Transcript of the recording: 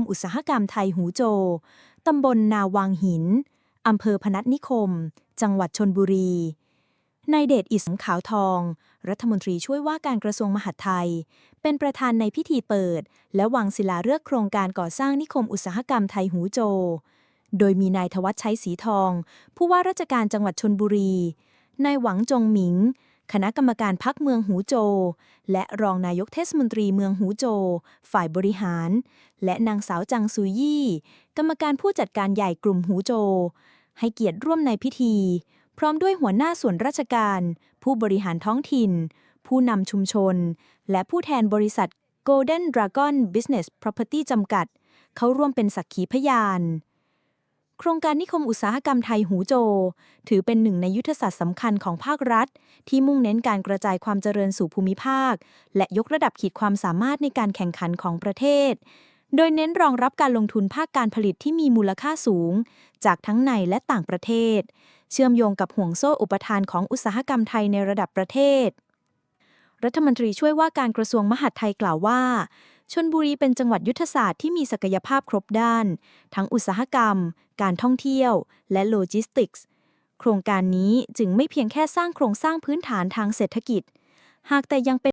มอุตสาหกรรมไทยหูโจ ตำบลนาวังหิน อำเภอพนัสนิคม จังหวัดชนบุรี นายเดชอิสมขาวทอง รัฐมนตรีช่วยว่าการกระทรวงมหาดไทย เป็นประธานในพิธีเปิด และวางศิลาฤกษ์โครงการก่อสร้างนิคมอุตสาหกรรมไทยหูโจ โดยมีนายทวัชชัยสีทอง ผู้ว่าราชการจังหวัดชนบุรี นายหวังจงหมิง คณะกรรมการพักเมืองหูโจ และรองนายกเทศมนตรีเมืองหูโจ ฝ่ายบริหาร และนางสาวจังซุยยี่ กรรมการผู้จัดการใหญ่กลุ่มหูโจ ให้เกียรติร่วมในพิธี พร้อมด้วยหัวหน้าส่วนราชการ ผู้บริหารท้องถิ่น ผู้นำชุมชน และผู้แทนบริษัท Golden Dragon Business Property จำกัด เข้าร่วมเป็นสักขีพยาน โครงการนิคมอุตสาหกรรมไทยหูโจ ถือเป็นหนึ่งในยุทธศาสตร์สำคัญของภาครัฐ ที่มุ่งเน้นการกระจายความเจริญสู่ภูมิภาค และยกระดับขีดความสามารถในการแข่งขันของประเทศ โดยเน้นรองรับการลงทุนภาคการผลิตที่มีมูลค่าสูง จากทั้งในและต่างประเทศ เชื่อมโยงกับห่วงโซ่อุปทานของอุตสาหกรรมไทยในระดับประเทศ รัฐมนตรีช่วยว่าการกระทรวงมหาดไทยกล่าวว่า ชนบุรีเป็นจังหวัดยุทธศาสตร์ที่มีศักยภาพครบด้าน ทั้งอุตสาหกรรม การท่องเที่ยว และโลจิสติกส์ โครงการนี้จึงไม่เพียงแค่สร้างโครงสร้างพื้นฐานทางเศรษฐกิจ หากแต่ยังเป็น